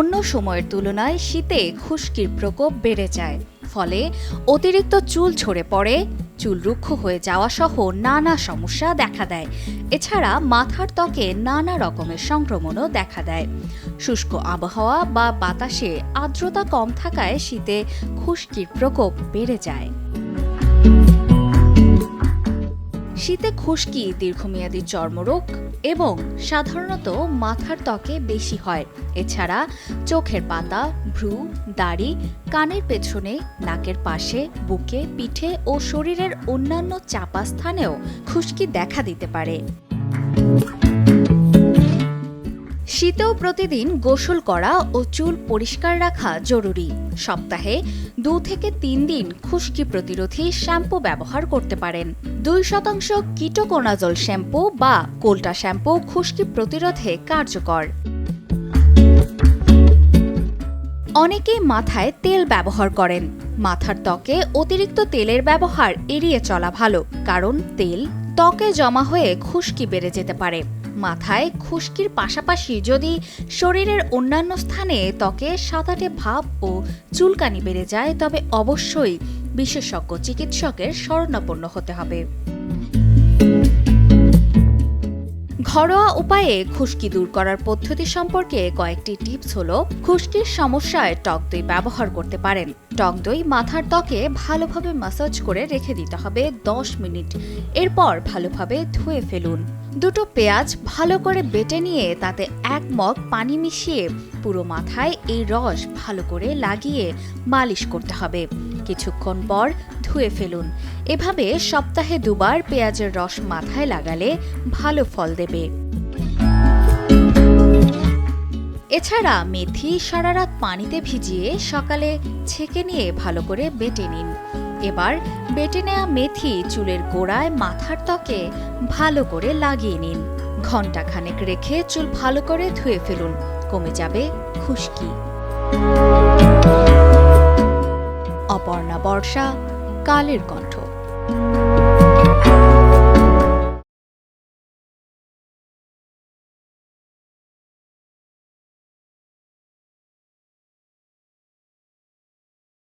অন্য সময়ের তুলনায় শীতে খুশকির প্রকোপ বেড়ে যায়। ফলে অতিরিক্ত চুল ঝরে পড়ে, চুল রুক্ষ হয়ে যাওয়া সহ নানা সমস্যা দেখা দেয়। এছাড়া মাথার ত্বকে নানা রকমের সংক্রমণও দেখা দেয়। শুষ্ক আবহাওয়া বা বাতাসে আর্দ্রতা কম থাকায় শীতে খুশকির প্রকোপ বেড়ে যায়। শীতে খুশকি, দীর্ঘমেয়াদী চর্মরোগ এবং সাধারণত মাথার ত্বকে বেশি হয়। এছাড়া চোখের পাতা, ভ্রু, দাড়ি, কানের পেছনে, নাকের পাশে, বুকে, পিঠে ও শরীরের অন্যান্য চাপা স্থানেও খুশকি দেখা দিতে পারে। শীতেও প্রতিদিন গোসল করা ও চুল পরিষ্কার রাখা জরুরি। সপ্তাহে দু থেকে তিন দিন খুশকি প্রতিরোধী শ্যাম্পু ব্যবহার করতে পারেন। দুই শতাংশ কিটোকোনাজল শ্যাম্পু বা কোল্টা শ্যাম্পু খুশকি প্রতিরোধে কার্যকর। অনেকেই মাথায় তেল ব্যবহার করেন। মাথার ত্বকে অতিরিক্ত তেলের ব্যবহার এড়িয়ে চলা ভালো, কারণ তেল ত্বকে জমা হয়ে খুশকি বেড়ে যেতে পারে। মাথায় খুশকির পাশাপাশি যদি শরীরের অন্যান্য স্থানে ত্বকে সাদাটে ভাব ও চুলকানি বেড়ে যায়, তবে অবশ্যই বিশেষজ্ঞ চিকিৎসকের শরণাপন্ন হতে হবে। ঘরোয়া উপায়ে খুশকি দূর করার পদ্ধতি সম্পর্কে কয়েকটি টিপস হলো, খুশকির সমস্যায় টক দই ব্যবহার করতে পারেন। টক দই মাথার ত্বকে ভালোভাবে মাসাজ করে রেখে দিতে হবে 10 মিনিট। এরপর ভালোভাবে ধুয়ে ফেলুন। দুটো পেঁয়াজ ভালো করে বেটে নিয়ে তাতে এক মগ পানি মিশিয়ে পুরো মাথায় এই রস ভালো করে লাগিয়ে মালিশ করতে হবে। কিছুক্ষণ পর ধুয়ে ফেলুন। এভাবে সপ্তাহে দুবার পেঁয়াজের রস মাথায় লাগালে ভালো ফল দেবে। এছাড়া মেথি, সারা রাত পানিতে ভিজিয়ে সকালে ছেঁকে নিয়ে ভালো করে বেটে নিন। এবার বেটে নেয়া মেথি চুলের গোড়ায় মাথার ত্বকে ভালো করে লাগিয়ে নিন। ঘণ্টা খানেক রেখে চুল ভালো করে ধুয়ে ফেলুন। কমে যাবে খুশকি। অপর্ণা বর্ষা, কালের কণ্ঠ।